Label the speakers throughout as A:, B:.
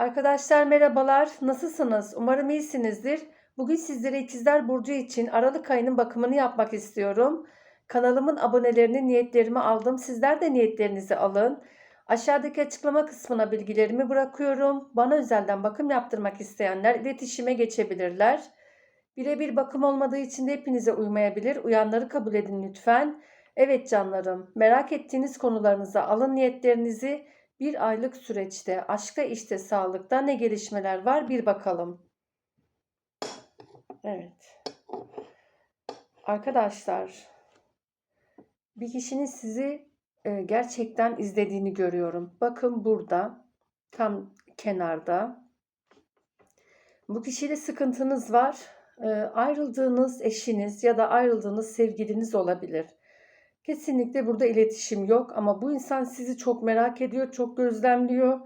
A: Arkadaşlar merhabalar. Nasılsınız? Umarım iyisinizdir. Bugün sizlere ikizler Burcu için Aralık ayının bakımını yapmak istiyorum. Kanalımın abonelerini niyetlerimi aldım. Sizler de niyetlerinizi alın. Aşağıdaki açıklama kısmına bilgilerimi bırakıyorum. Bana özelden bakım yaptırmak isteyenler iletişime geçebilirler. Birebir bakım olmadığı için de hepinize uymayabilir. Uyanları kabul edin lütfen. Evet canlarım, merak ettiğiniz konularınıza alın niyetlerinizi. Bir aylık süreçte aşkta, işte, sağlıkta ne gelişmeler var bir bakalım. Evet. Arkadaşlar, bir kişinin sizi e, gerçekten izlediğini görüyorum. Bakın burada, tam kenarda. Bu kişiyle sıkıntınız var. E, ayrıldığınız eşiniz ya da ayrıldığınız sevgiliniz olabilir. Kesinlikle burada iletişim yok ama bu insan sizi çok merak ediyor, çok gözlemliyor.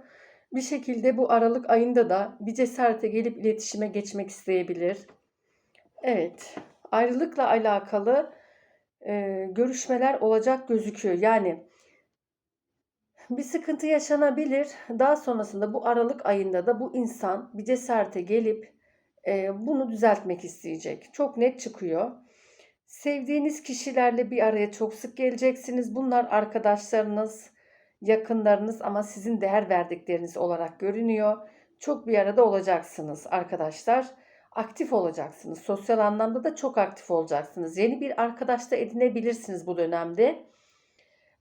A: Bir şekilde bu Aralık ayında da bir cesarete gelip iletişime geçmek isteyebilir. Evet, ayrılıkla alakalı e, görüşmeler olacak gözüküyor. Yani bir sıkıntı yaşanabilir. Daha sonrasında bu Aralık ayında da bu insan bir cesarete gelip e, bunu düzeltmek isteyecek. Çok net çıkıyor. Sevdiğiniz kişilerle bir araya çok sık geleceksiniz. Bunlar arkadaşlarınız, yakınlarınız ama sizin değer verdikleriniz olarak görünüyor. Çok bir arada olacaksınız arkadaşlar. Aktif olacaksınız. Sosyal anlamda da çok aktif olacaksınız. Yeni bir arkadaş da edinebilirsiniz bu dönemde.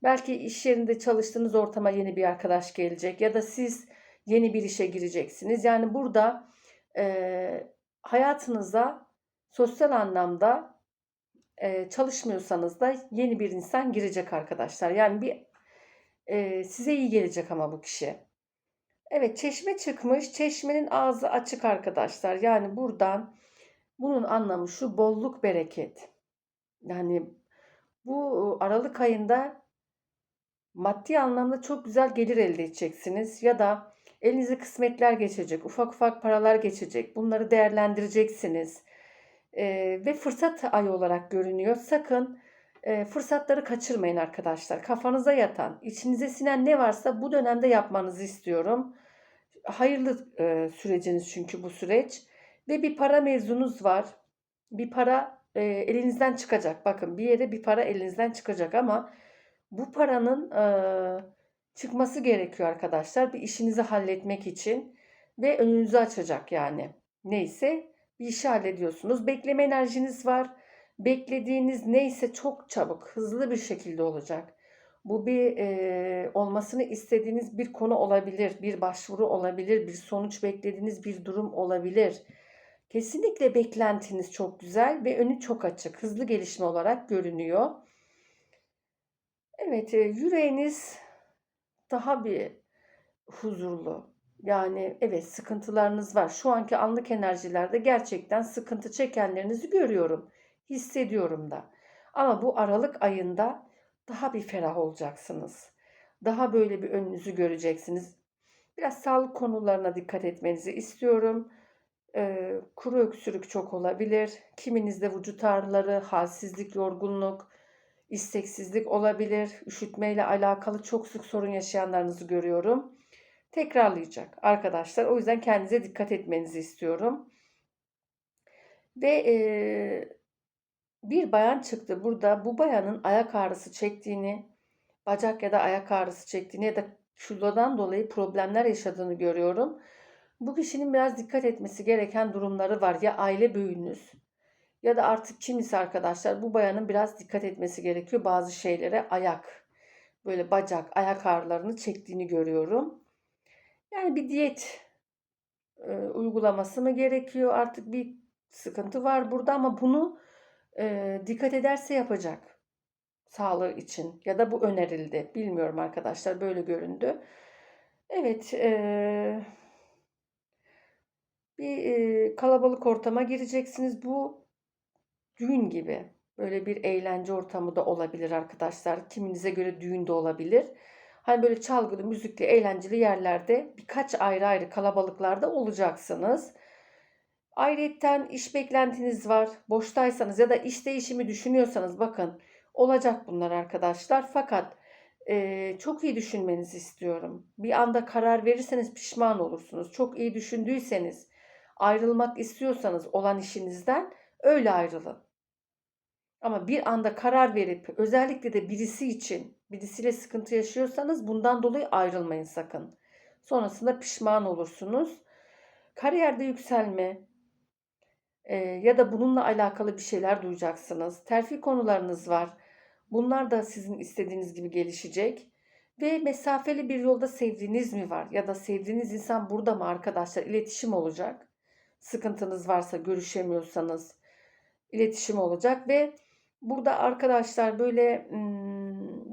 A: Belki iş yerinde çalıştığınız ortama yeni bir arkadaş gelecek ya da siz yeni bir işe gireceksiniz. Yani burada e, hayatınıza sosyal anlamda e, çalışmıyorsanız da yeni bir insan girecek arkadaşlar. Yani bir e, size iyi gelecek ama bu kişi. Evet çeşme çıkmış. Çeşmenin ağzı açık arkadaşlar. Yani buradan bunun anlamı şu bolluk bereket. Yani bu Aralık ayında maddi anlamda çok güzel gelir elde edeceksiniz. Ya da elinize kısmetler geçecek. Ufak ufak paralar geçecek. Bunları değerlendireceksiniz e, ve fırsat ayı olarak görünüyor. Sakın e, fırsatları kaçırmayın arkadaşlar. Kafanıza yatan, içinize sinen ne varsa bu dönemde yapmanızı istiyorum. Hayırlı e, süreciniz çünkü bu süreç. Ve bir para mevzunuz var. Bir para e, elinizden çıkacak. Bakın bir yere bir para elinizden çıkacak ama bu paranın e, çıkması gerekiyor arkadaşlar. Bir işinizi halletmek için ve önünüzü açacak yani. Neyse bir işi hallediyorsunuz. Bekleme enerjiniz var. Beklediğiniz neyse çok çabuk, hızlı bir şekilde olacak. Bu bir e, olmasını istediğiniz bir konu olabilir, bir başvuru olabilir, bir sonuç beklediğiniz bir durum olabilir. Kesinlikle beklentiniz çok güzel ve önü çok açık, hızlı gelişme olarak görünüyor. Evet, e, yüreğiniz daha bir huzurlu, yani evet sıkıntılarınız var. Şu anki anlık enerjilerde gerçekten sıkıntı çekenlerinizi görüyorum. Hissediyorum da. Ama bu Aralık ayında daha bir ferah olacaksınız. Daha böyle bir önünüzü göreceksiniz. Biraz sağlık konularına dikkat etmenizi istiyorum. Ee, kuru öksürük çok olabilir. Kiminizde vücut ağrıları, halsizlik, yorgunluk, isteksizlik olabilir. Üşütmeyle alakalı çok sık sorun yaşayanlarınızı görüyorum tekrarlayacak arkadaşlar. O yüzden kendinize dikkat etmenizi istiyorum. Ve e, bir bayan çıktı burada. Bu bayanın ayak ağrısı çektiğini, bacak ya da ayak ağrısı çektiğini ya da kilodan dolayı problemler yaşadığını görüyorum. Bu kişinin biraz dikkat etmesi gereken durumları var. Ya aile büyüğünüz ya da artık kimisi arkadaşlar bu bayanın biraz dikkat etmesi gerekiyor bazı şeylere. Ayak, böyle bacak, ayak ağrılarını çektiğini görüyorum. Yani bir diyet e, uygulaması mı gerekiyor? Artık bir sıkıntı var burada ama bunu e, dikkat ederse yapacak. Sağlığı için ya da bu önerildi. Bilmiyorum arkadaşlar böyle göründü. Evet. E, bir e, kalabalık ortama gireceksiniz. Bu düğün gibi. Böyle bir eğlence ortamı da olabilir arkadaşlar. Kiminize göre düğün de olabilir. Hani böyle çalgılı, müzikli, eğlenceli yerlerde birkaç ayrı ayrı kalabalıklarda olacaksınız. Ayrıyetten iş beklentiniz var. Boştaysanız ya da iş değişimi düşünüyorsanız bakın olacak bunlar arkadaşlar. Fakat Eee, çok iyi düşünmenizi istiyorum. Bir anda karar verirseniz pişman olursunuz. Çok iyi düşündüyseniz, ayrılmak istiyorsanız olan işinizden öyle ayrılın. Ama bir anda karar verip özellikle de birisi için, birisiyle sıkıntı yaşıyorsanız bundan dolayı ayrılmayın sakın. Sonrasında pişman olursunuz. Kariyerde yükselme eee, ya da bununla alakalı bir şeyler duyacaksınız. Terfi konularınız var. Bunlar da sizin istediğiniz gibi gelişecek. Ve mesafeli bir yolda sevdiğiniz mi var? Ya da sevdiğiniz insan burada mı arkadaşlar? İletişim olacak. Sıkıntınız varsa görüşemiyorsanız iletişim olacak ve burada arkadaşlar böyle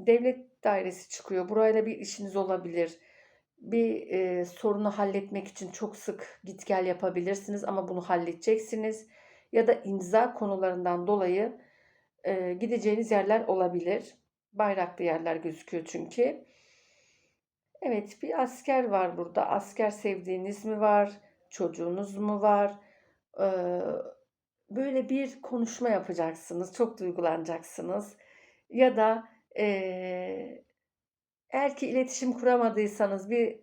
A: devlet dairesi çıkıyor. Burayla bir işiniz olabilir. Bir e, sorunu halletmek için çok sık git gel yapabilirsiniz ama bunu halledeceksiniz. Ya da imza konularından dolayı e, gideceğiniz yerler olabilir. Bayraklı yerler gözüküyor çünkü. Evet bir asker var burada. Asker sevdiğiniz mi var? Çocuğunuz mu var? Ee, böyle bir konuşma yapacaksınız. Çok duygulanacaksınız. Ya da eee, eğer ki iletişim kuramadıysanız bir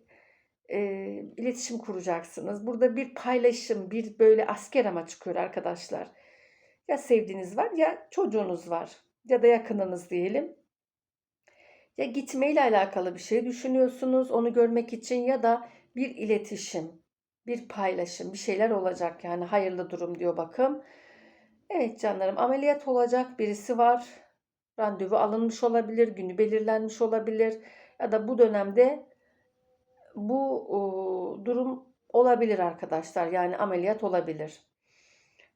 A: eee, iletişim kuracaksınız. Burada bir paylaşım, bir böyle asker ama çıkıyor arkadaşlar. Ya sevdiğiniz var ya çocuğunuz var ya da yakınınız diyelim. Ya gitmeyle alakalı bir şey düşünüyorsunuz onu görmek için ya da bir iletişim, bir paylaşım, bir şeyler olacak yani hayırlı durum diyor bakım. Evet canlarım ameliyat olacak birisi var. Randevu alınmış olabilir, günü belirlenmiş olabilir ya da bu dönemde bu o, durum olabilir arkadaşlar. Yani ameliyat olabilir.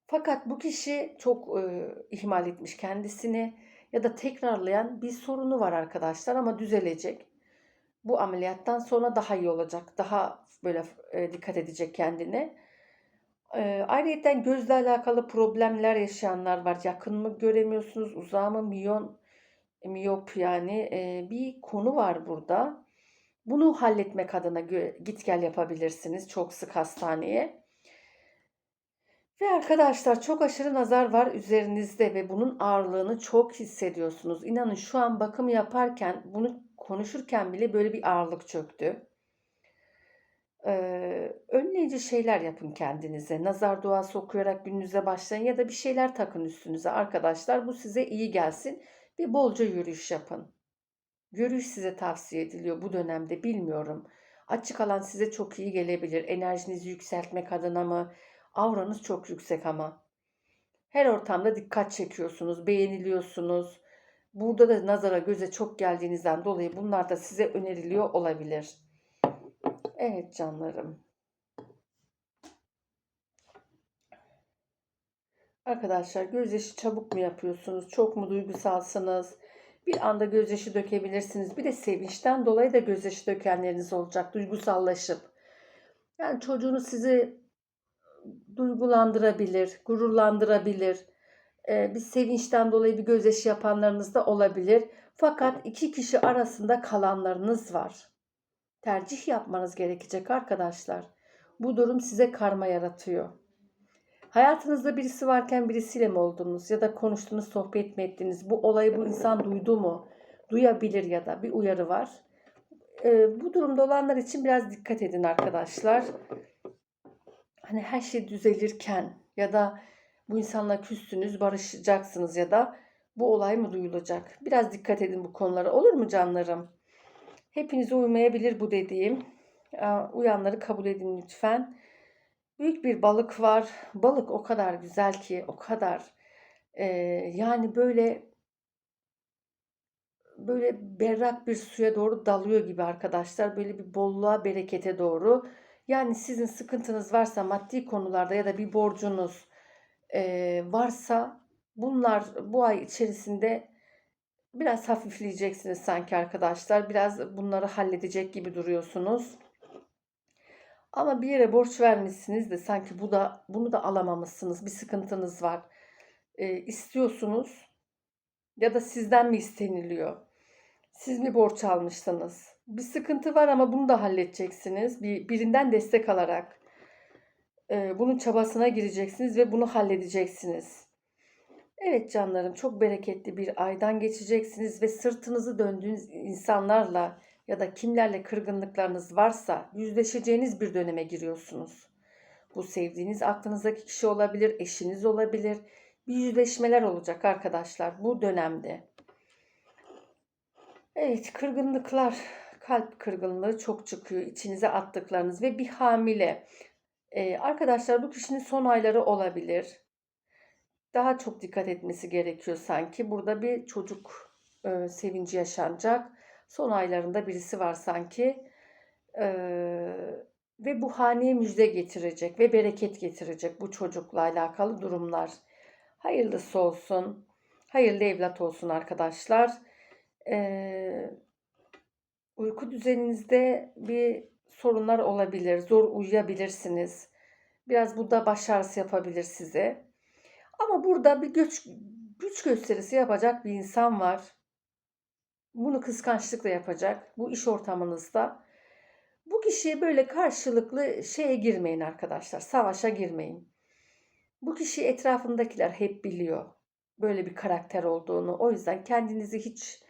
A: Fakat bu kişi çok e, ihmal etmiş kendisini ya da tekrarlayan bir sorunu var arkadaşlar ama düzelecek. Bu ameliyattan sonra daha iyi olacak. Daha böyle e, dikkat edecek kendine. E, ayrıca gözle alakalı problemler yaşayanlar var. Yakın mı göremiyorsunuz, uzağı mı, miyon, miyop yani e, bir konu var burada. Bunu halletmek adına git gel yapabilirsiniz çok sık hastaneye. Ve arkadaşlar çok aşırı nazar var üzerinizde ve bunun ağırlığını çok hissediyorsunuz. İnanın şu an bakım yaparken bunu konuşurken bile böyle bir ağırlık çöktü. Ee, önleyici şeyler yapın kendinize. Nazar duası okuyarak gününüze başlayın ya da bir şeyler takın üstünüze arkadaşlar. Bu size iyi gelsin. Bir bolca yürüyüş yapın. Yürüyüş size tavsiye ediliyor bu dönemde bilmiyorum. Açık alan size çok iyi gelebilir. Enerjinizi yükseltmek adına mı? Auranız çok yüksek ama. Her ortamda dikkat çekiyorsunuz, beğeniliyorsunuz. Burada da nazara göze çok geldiğinizden dolayı bunlar da size öneriliyor olabilir. Evet canlarım. Arkadaşlar gözyaşı çabuk mu yapıyorsunuz? Çok mu duygusalsınız? Bir anda gözyaşı dökebilirsiniz. Bir de sevinçten dolayı da gözyaşı dökenleriniz olacak. Duygusallaşıp. Yani çocuğunuz sizi duygulandırabilir, gururlandırabilir. Ee, bir sevinçten dolayı bir gözyaşı yapanlarınız da olabilir. Fakat iki kişi arasında kalanlarınız var. Tercih yapmanız gerekecek arkadaşlar. Bu durum size karma yaratıyor. Hayatınızda birisi varken birisiyle mi oldunuz ya da konuştunuz, sohbet mi ettiniz? Bu olayı bu insan duydu mu? Duyabilir ya da bir uyarı var. Ee, bu durumda olanlar için biraz dikkat edin arkadaşlar hani her şey düzelirken ya da bu insanla küstünüz, barışacaksınız ya da bu olay mı duyulacak? Biraz dikkat edin bu konulara. Olur mu canlarım? Hepinize uymayabilir bu dediğim. Uyanları kabul edin lütfen. Büyük bir balık var. Balık o kadar güzel ki, o kadar e, yani böyle böyle berrak bir suya doğru dalıyor gibi arkadaşlar. Böyle bir bolluğa, berekete doğru. Yani sizin sıkıntınız varsa maddi konularda ya da bir borcunuz e, varsa bunlar bu ay içerisinde biraz hafifleyeceksiniz sanki arkadaşlar. Biraz bunları halledecek gibi duruyorsunuz. Ama bir yere borç vermişsiniz de sanki bu da bunu da alamamışsınız. Bir sıkıntınız var. E, istiyorsunuz ya da sizden mi isteniliyor? Siz mi borç almışsınız? bir sıkıntı var ama bunu da halledeceksiniz. Bir, birinden destek alarak e, bunun çabasına gireceksiniz ve bunu halledeceksiniz. Evet canlarım çok bereketli bir aydan geçeceksiniz ve sırtınızı döndüğünüz insanlarla ya da kimlerle kırgınlıklarınız varsa yüzleşeceğiniz bir döneme giriyorsunuz. Bu sevdiğiniz aklınızdaki kişi olabilir, eşiniz olabilir. Bir yüzleşmeler olacak arkadaşlar bu dönemde. Evet, kırgınlıklar, kalp kırgınlığı çok çıkıyor. İçinize attıklarınız ve bir hamile. Ee, arkadaşlar bu kişinin son ayları olabilir. Daha çok dikkat etmesi gerekiyor sanki. Burada bir çocuk e, sevinci yaşanacak. Son aylarında birisi var sanki. Ee, ve bu haneye müjde getirecek ve bereket getirecek bu çocukla alakalı durumlar. Hayırlısı olsun. Hayırlı evlat olsun arkadaşlar. Ee, uyku düzeninizde bir sorunlar olabilir. Zor uyuyabilirsiniz. Biraz bu da baş ağrısı yapabilir size. Ama burada bir güç, güç gösterisi yapacak bir insan var. Bunu kıskançlıkla yapacak. Bu iş ortamınızda. Bu kişiye böyle karşılıklı şeye girmeyin arkadaşlar. Savaşa girmeyin. Bu kişi etrafındakiler hep biliyor. Böyle bir karakter olduğunu. O yüzden kendinizi hiç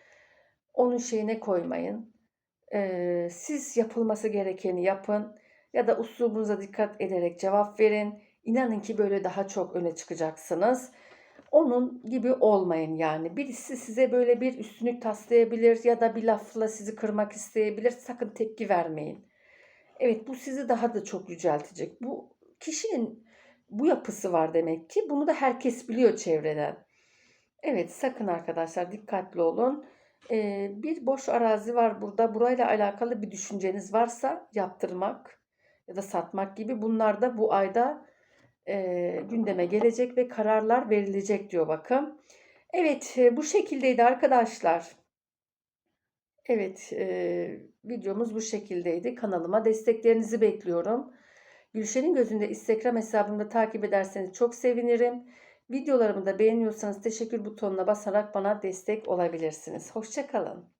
A: onun şeyine koymayın. Ee, siz yapılması gerekeni yapın. Ya da uslubunuza dikkat ederek cevap verin. İnanın ki böyle daha çok öne çıkacaksınız. Onun gibi olmayın yani. Birisi size böyle bir üstünlük taslayabilir ya da bir lafla sizi kırmak isteyebilir. Sakın tepki vermeyin. Evet bu sizi daha da çok yüceltecek. Bu kişinin bu yapısı var demek ki. Bunu da herkes biliyor çevreden. Evet sakın arkadaşlar dikkatli olun. Ee, bir boş arazi var burada. Burayla alakalı bir düşünceniz varsa yaptırmak ya da satmak gibi bunlar da bu ayda e, gündeme gelecek ve kararlar verilecek diyor bakın. Evet e, bu şekildeydi arkadaşlar. Evet e, videomuz bu şekildeydi. Kanalıma desteklerinizi bekliyorum. Gülşen'in gözünde Instagram hesabımda takip ederseniz çok sevinirim. Videolarımı da beğeniyorsanız teşekkür butonuna basarak bana destek olabilirsiniz. Hoşçakalın.